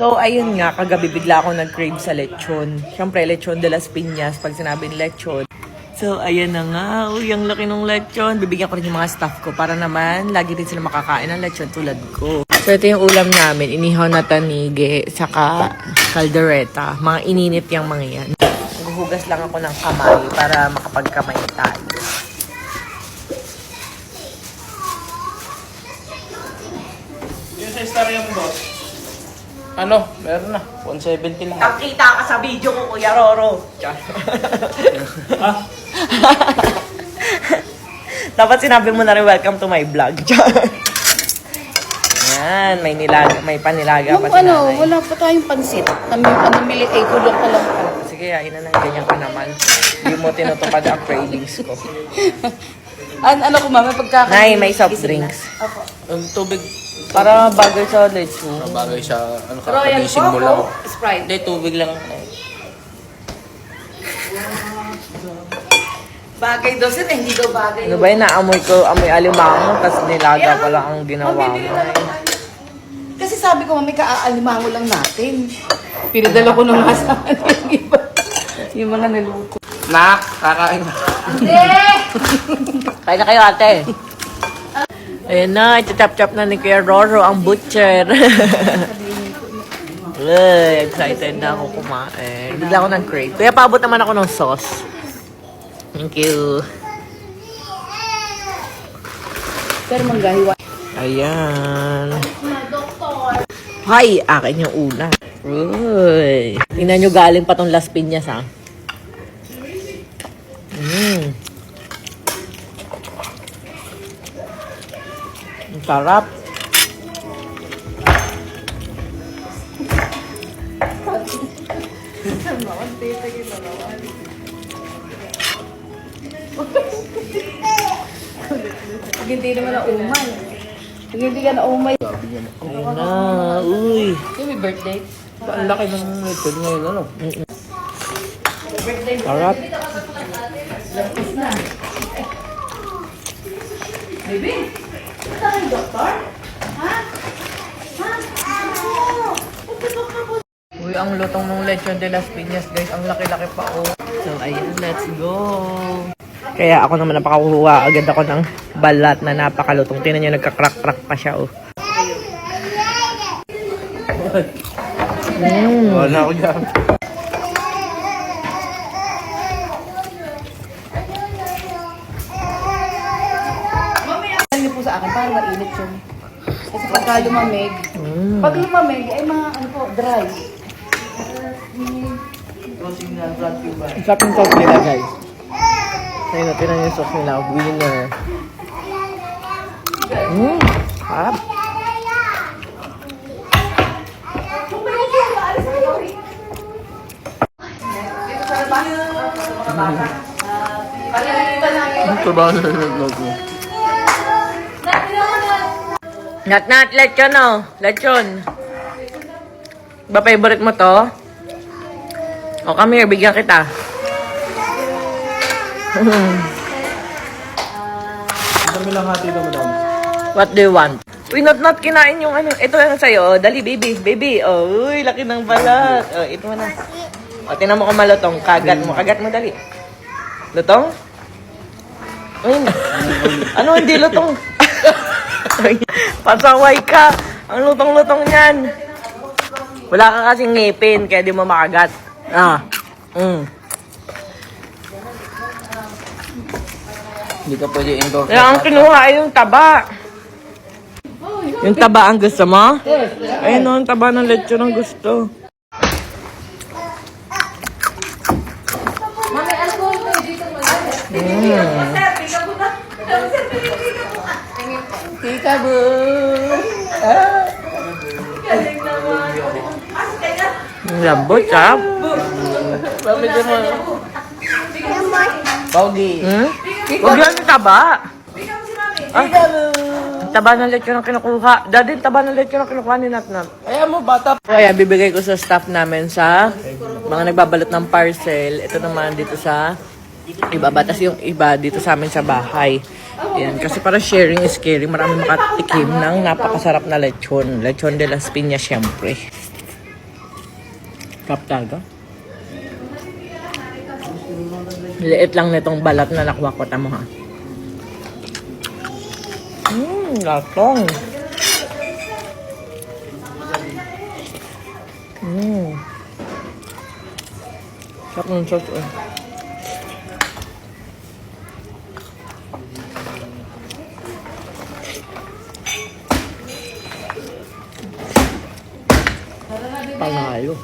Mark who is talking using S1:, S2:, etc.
S1: So, ayun nga, kagabi bigla ako nag-crave sa lechon. Siyempre, lechon de las piñas, pag sinabing lechon. So, ayan na nga. Uy, ang laki ng lechon. Bibigyan ko rin yung mga staff ko para naman lagi din sila makakain ng lechon tulad ko. So, ito yung ulam namin. Inihaw na tanige, saka kaldereta. Mga ininit yung mga yan. Naghuhugas lang ako ng kamay para makapagkamay tayo.
S2: Yung sa istorya mo, boss. Ano? Meron na. 170 lang.
S1: Nakita ka sa video ko, Kuya Roro.
S2: ah,
S1: Dapat sinabi mo na rin, welcome to my vlog. Yan, may nilaga, may panilaga
S3: Yung
S1: pa si
S3: ano,
S1: nanay.
S3: wala pa tayong pansit. Nami, namili, ay kulong ka lang pa.
S1: Sige, ayun na lang, ganyan ka naman. Hindi mo tinutupad ang cravings ko.
S3: An ano ko mama, pagkakain.
S1: Nay, may soft drinks.
S3: Ako.
S2: yung tubig.
S1: Para bagay sa lechon.
S2: Bagay siya, ano ka,
S3: Royal
S2: mo lang.
S3: Coco, Sprite.
S2: Hindi, tubig lang.
S3: Bagay daw sir, eh, hindi daw bagay.
S1: Ano ba yun, naamoy ko, amoy alimango, tapos nilaga pala ang ginawa mo.
S3: Kasi sabi ko, mami, kaalimango lang natin. Pinadala ko ng kasama yung iba. Yung mga naluto.
S2: Nak, kakain na.
S1: Kaya na kayo, ate. Ayun na, itachap-chap na ni Kuya Roro ang butcher. Uy, excited na ako kumain. Bigla ako ng crave. Kuya, paabot naman ako ng sauce. Thank you.
S3: Pero manggahiwa.
S1: Ayan. Hay, akin yung una. Uy. Tingnan nyo galing pa tong Las Piñas, ha? Mm. Ang sarap.
S3: Hindi naman na umay. Hindi ka na umay.
S1: Ayun na, uy.
S3: May birthday.
S2: Ang laki ng lechon ngayon, ano?
S1: Sarap.
S3: Baby, ito kay doktor? Ha? Ha? Doktor po.
S1: Uy, ang lutong ng lechon de las piñas, guys. Ang laki-laki pa, oh. So, ayun, let's go. Kaya ako naman napakakuha agad ako ng balat na napakalutong. Tingnan nyo, nagka-crack-crack pa siya, oh. Mm.
S2: Wala ako dyan.
S3: Po sa akin para mainit yun. Kasi pagka lumamig,
S1: Mm.
S3: pag lumamig, ay mga ano po, dry.
S1: Ang sarap yung sauce nila, guys. Ayun, na, tingnan nyo yung sauce nila. Winner. Mm. Sarap.
S2: Ito ba ang nalaglag mo?
S1: Nat nat, lechon oh. Lechon. Ba favorite mo to? O, come here, bigyan kita.
S2: Dami lang hati ito, madam.
S1: What do you want? Uy, not not kinain yung ano. Ito yung sa'yo. Oh. Dali, baby. Baby. Oh, uy, laki ng balat. Oh, ito mo na. O, tinan mo kung malutong. Kagat mo. Kagat mo, dali. Lutong? Uy, ano hindi lutong? Ay, Pasaway ka. Ang lutong-lutong niyan. Wala ka kasing ngipin, kaya di mo makagat. Ah. Mm.
S2: Hindi ka pwede indoor.
S1: Kaya ang kinuha ay yung taba. Yung taba ang gusto mo? Ayun o, yung taba ng lechon ang gusto.
S3: Peekaboo!
S1: Ang lambot.
S2: Sabi ko mo. Pogi.
S1: Hmm? Huwag yan yung taba. Ah, yung taba ng lechon ang kinukuha. Daddy, taba ng lechon ang kinukuha ni Natnat.
S2: Kaya mo, bata.
S1: So, ayan, bibigay ko sa staff namin sa mga nagbabalot ng parcel. Ito naman dito sa iba ba? Tapos yung iba dito sa amin sa bahay. Ayan, kasi para sharing is caring. Marami makatikim ng napakasarap na lechon. Lechon de las Piñas, syempre. Kap talaga. Liit lang nitong balat na nakuha ko. Tamo ha. Mmm, latong. Mmm. Sarap ng sauce eh. caralho.